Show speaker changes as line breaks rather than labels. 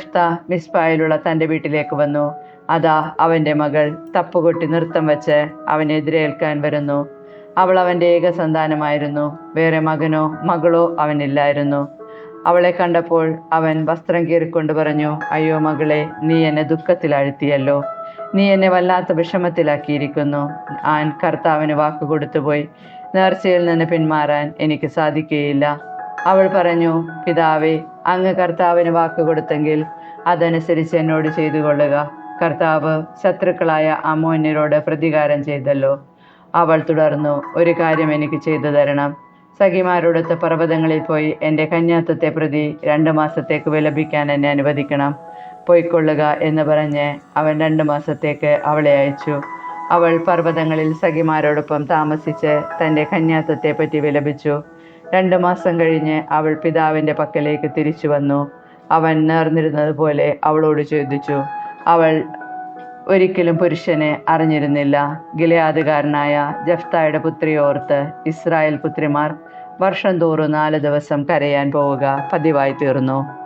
ജഫ്ത മിസ്ബായിലുള്ള തന്റെ വീട്ടിലേക്ക് വന്നു. അതാ അവന്റെ മകൾ തപ്പുകൊട്ടി നൃത്തം വെച്ച് അവനെ എതിരേൽക്കാൻ വരുന്നു. അവൾ അവന്റെ ഏക സന്താനമായിരുന്നു. വേറെ മകനോ മകളോ അവനില്ലായിരുന്നു. അവളെ കണ്ടപ്പോൾ അവൻ വസ്ത്രം കീറിക്കൊണ്ട് പറഞ്ഞു അയ്യോ മകളെ നീ എന്നെ ദുഃഖത്തിലാഴ്ത്തിയല്ലോ. നീ എന്നെ വല്ലാത്ത വിഷമത്തിലാക്കിയിരിക്കുന്നു. ആൻ കർത്താവിന് വാക്കുകൊടുത്തുപോയി. നേർച്ചയിൽ നിന്ന് പിന്മാറാൻ എനിക്ക് സാധിക്കുകയില്ല. അവൾ പറഞ്ഞു പിതാവേ അങ്ങ് കർത്താവിന് വാക്ക് കൊടുത്തെങ്കിൽ അതനുസരിച്ച് എന്നോട് ചെയ്തു കൊള്ളുക കർത്താവ് ശത്രുക്കളായ അമോന്യരോട് പ്രതികാരം ചെയ്തല്ലോ. അവൾ തുടർന്നു ഒരു കാര്യം എനിക്ക് ചെയ്തു തരണം. സഖിമാരോടൊത്ത് പർവതങ്ങളിൽ പോയി എന്റെ കന്യാത്വത്തെ പ്രതി രണ്ട് മാസത്തേക്ക് വിലപിക്കാൻ എന്നെ അനുവദിക്കണം. പോയിക്കൊള്ളുക എന്ന് പറഞ്ഞ് അവൻ രണ്ട് മാസത്തേക്ക് അവളെ അയച്ചു. അവൾ പർവതങ്ങളിൽ സഖിമാരോടൊപ്പം താമസിച്ച് തന്റെ കന്യാത്വത്തെ പറ്റി വിലപിച്ചു. രണ്ട് മാസം കഴിഞ്ഞ് അവൾ പിതാവിന്റെ പക്കലേക്ക് തിരിച്ചു വന്നു. അവൻ നേർന്നിരുന്നത് പോലെ അവളോട് ചോദിച്ചു അവൾ ഒരിക്കലും പുരുഷനെ അറിഞ്ഞിരുന്നില്ല. ഗിലയാദുകാരനായ ജഫ്തായുടെ പുത്രി ഓർത്ത് ഇസ്രായേൽ പുത്രിമാർ വർഷം തോറും നാല് ദിവസം കരയാൻ പോവുക പതിവായി തീർന്നു.